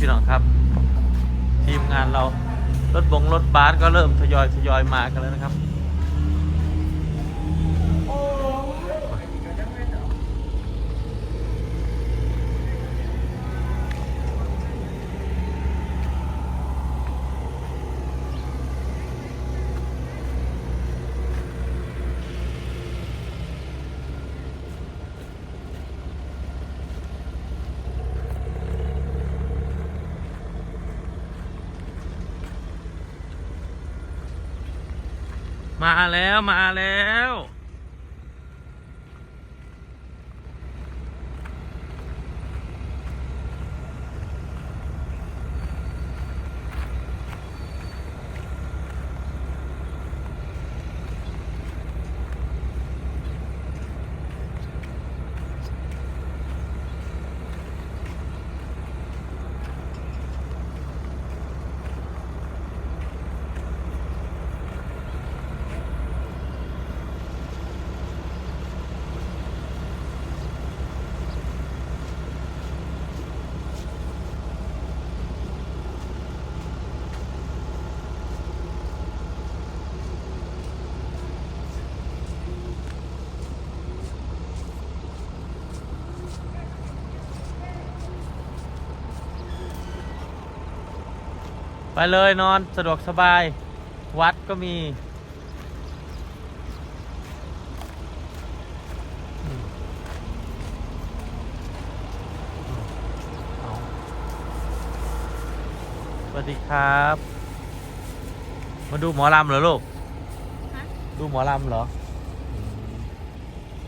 พี่น้องครับ ทีมงานเรารถบงรถบัสก็เริ่มทยอยทยอยมากันแล้วนะครับ มาแล้วมาแล้ว เลยนอนสะดวกสบาย วัดก็มีอืมเอาสวัสดีครับ มาดูหมอลำเหรอลูกฮะดูหมอลำเหรอ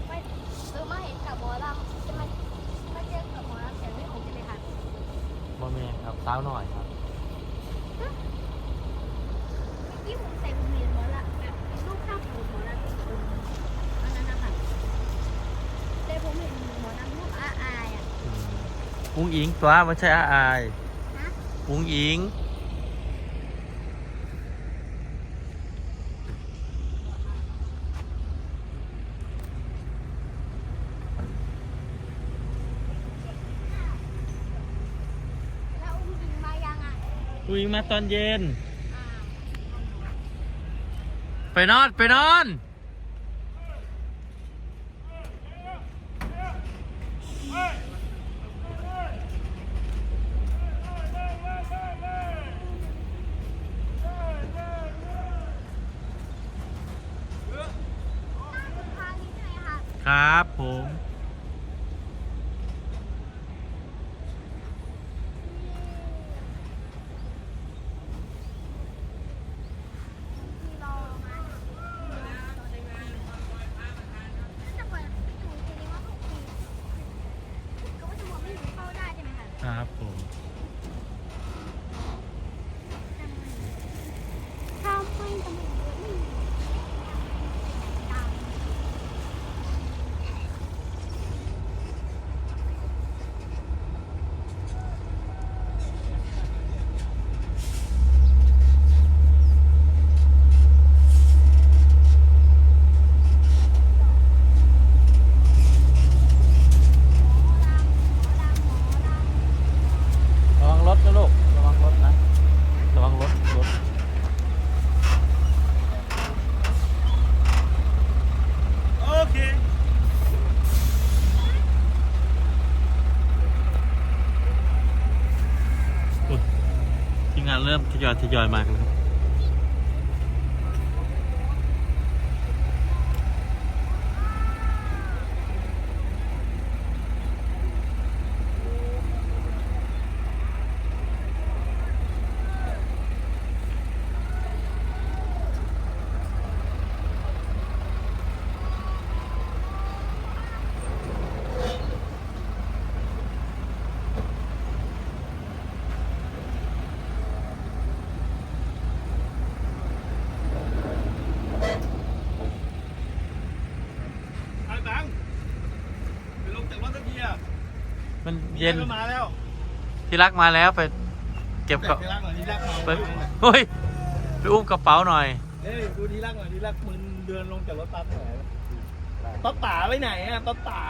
ไม่เออมาเห็นกับหมอลำจะมามาเจอกับหมอลำเสียงไม่คงใช่ไหมคะบอแมนครับสาวหน่อยครับ เมื่อกี้ผมใส่ผมเห็นหมอลำแบบเป็นรูปภาพของหมอลำที่ตรงอันนั้นนะคะแต่ผมเห็นหมอลำรูปอาอายอะ อืม อุ้งอิงตัวไม่ใช่อาอายนะอุ้งอิงแล้วอุ้งอิงมายังอะอุ้งอิงมาตอนเย็นอ่าไปนอน ไปนอน ทางนี้ใช่ไหม ครับผม ที่รอมาจะเปิดอยู่ทีนี้ว่าพวกคุณก็ว่าจะมองไม่เห็นเข้าได้ใช่ไหมคะ ครับผม ถ้าไม่จำเป็นไม่มีตาม ระวังรถนะลูก ระวังรถนะ ระวังรถรถโอเค ทีมงานเริ่ม ทยอยทยอยมากันแล้วครับ ไอ้แบงค์ไปลงจากรถทันทีอะ มันเย็นก็มาแล้วที่รักมาแล้วไปเก็บแต่กับทีรักหน่อยทีรักมาไปเฮ้ยไปอุ้มกระเป๋าหน่อยเอ้ยดูทีรักหน่อยทีรักมึงเดินลงจากรถปั๊บหน่อยป้าป๋าไปไหนอะป้าป๋า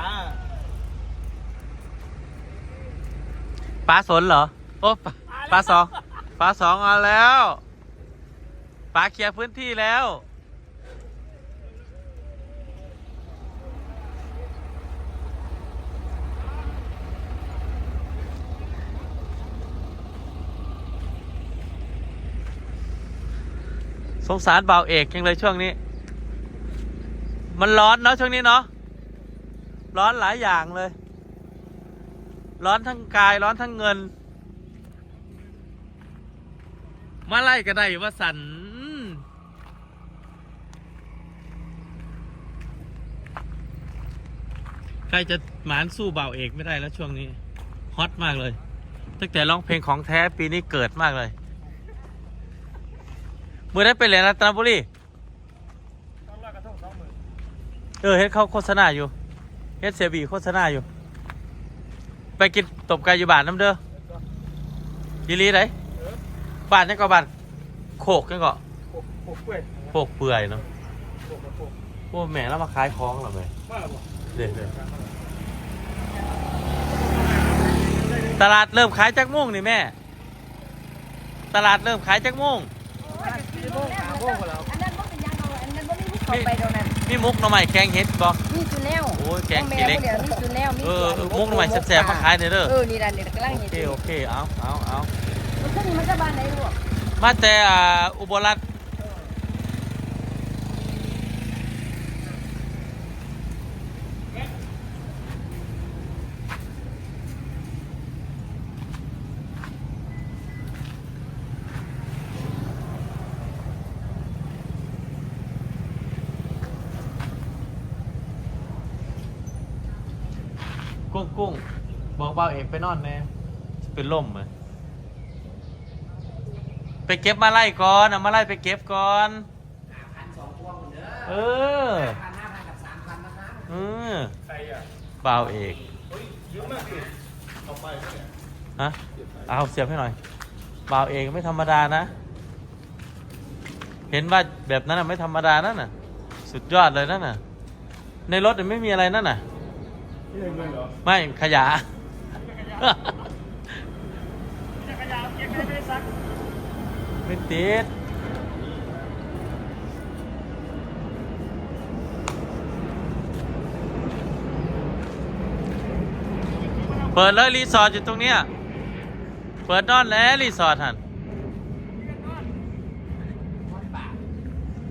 ป้าสนเหรอเโอ้ปลาปลาสองปลาสองเอาแล้วปลาเคลียร์พื้นที่แล้ว สงสารเบาวเอกยังเลยช่วงนี้ มันร้อนเนาะช่วงนี้เนาะร้อนหลายอย่างเลย ร้อนทั้งกายร้อนทั้งเงิน มาไล่ก็ได้ว่าสันใครจะหมานสู้เบาวเอกไม่ได้แล้วช่วงนี้ ฮอตมากเลย ตั้งแต่ร้องเพลงของแท้ปีนี้เกิดมากเลย มื่อได้ไปเรียนรัตนบุรีต้องลอยกระทงสองหมื่นเออเฮ็ดเขาโฆษณาอยู่เฮ็ดเสียบีโฆษณาอยู่ ไปกินตบไก่อยู่บ้านน้ำเด้อยีรีไหนบ้านนี่ก็บ้านโขกนี่ก็โอ้โหเปื่อยโขกเปื่อยเนาะโอ้โหโอ้โหโอ้แม่แล้วมาขายของเหรอแม่เด็ดตลาดเริ่มขายจักม่วงนี่แม่ ตลาดเริ่มขายจักม่วง โมงสามโมงกว่าแล้วอันนั้นบ่เป็นยางเอาอันนั้นบ่ได้มุกเข้าไปตรงนั้นมีมุกหน่อไม้แกงเฮ็ดบ่นี่จุแนวโอ้ยแกงแม่ขี้เล็กบ่เดี๋ยวนี่จุแนวมีเออเออมุกหน่อไม้แซ่บๆมาขายหน่อยเด้อเออนี่ล่ะนี่กำลังโอเห็นเคโอเคเอาเอาเอามันก็นี่มันจะบ้านไหนลูกมาแต่อ่าอุบลรัตน์ กุ้งกุ้งบอกเบาเอกไปนอนแน่เป็นล่มไหมไปเก็บมาไล่ก่อนเอามาไล่ไปเก็บก่อนเออเออใครอะบ่าวเอกเฮ้ยเยอะมากเลยเอาไปเนี่ยฮะเอาเสียบให้หน่อยบ่าวเอกไม่ธรรมดานะ เห็นว่าแบบนั้นน่ะไม่ธรรมดานั่นน่ะ สุดยอดเลยนั่นน่ะ ในรถน่ะไม่มีอะไรนั่นน่ะ นี่เงินเหรอไม่ขยะ จักรยานเก็บไม่ได้ซักไม่ติดเปิดเลยรีสอร์ทอยู่ตรงเนี้ยเปิดนอนแล้วรีสอร์ทหัน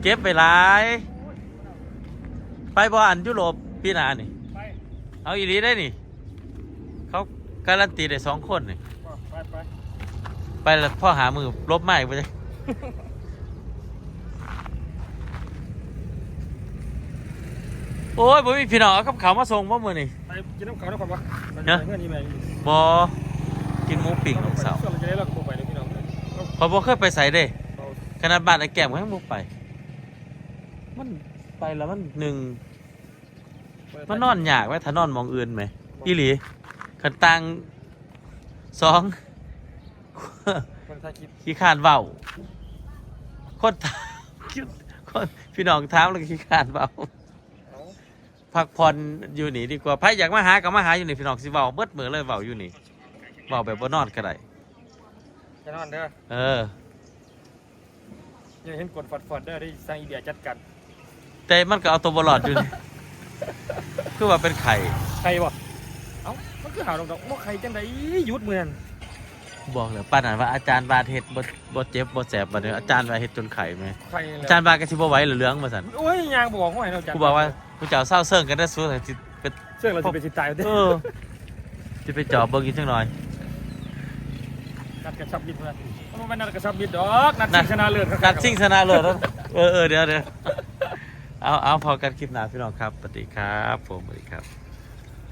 เก็บไปหลาย ไปบ่อันยุโรปปีหน้านี่ เอาอีหลีได้นี่ เขาการันตีได้สองคนนี่ไปไปไปแล้วพ่อหามือลบไม้ไปเลยโอ้ยบ่มีพี่น้องเอากับเขาวมาส่งบ่มื้อนี่ ไปกินน้ำขาวน้ำขาวปะเนอะ เพื่อนนี่ไหมบ่กินหมูปิ้งของเสาร์เราจะได้เราโทรไปเลยพี่น้องพอบ่เคยไปใส่เด้ เราขนาดบ้านไอ้แก้มก็ยังบ่ไป มันไปแล้วมันหนึ่ง มันนอนยากไว้ถ้านอนหมองอื่นไหมอีหลีคันตังสองคนถ่ายคลิปขี้ขานเว้าคนถามคนพี่น้องถามแล้วก็ขี้ขานเว้าเอาพักผ่อนอยู่นี่ดีกว่าไผอยากมาหาก็มาหาอยู่นี่พี่น้องสิเว้าเบิดมือเลยเว้าอยู่นี่เว้าแบบบ่นอนก็ได้จะนอนเด้อเออยังเห็นกดฟอดฟอดเด้อได้สร้างอีเดียจัดกันแต่มันก็เอาตัวบอลอดอยู่นี่ คือว่าเป็นไข่ใครวะเอ้ามันคือหาดอกดอกว่าใครจังไดยุดเหมือนบอกเลยป้านันว่าอาจารย์บาดเฮ็ดบ่บ่เจ็บบ่แสบบ่เนี่ยอาจารย์บาดเฮ็ดจนไข่ไหมใครอาจารย์บาดก็สิบ่ไหวเหลืองมาสั่นโอ้ยยางบอกว่าให้เราจัดกูบอกว่ากูจะเอาเศร้าเซิงกันได้สู้แต่สิเป็นเสื้อเราจะเป็นสิตายเด้เอออสิไปจอบเบิ่งอีกจังหน่อย นัดกระชับมิดเพื่อนมันเป็นนัดกระชับมิดดอกนัดชิงชนะเลิศครับนัดซิ่งชนะเลิศแล้วเออเออเดี๋ยวเดี๋ยว เอาเอาพอกันคลิปหน้าพี่น้องครับสวัสดีครับ ผมสวัสดีครับ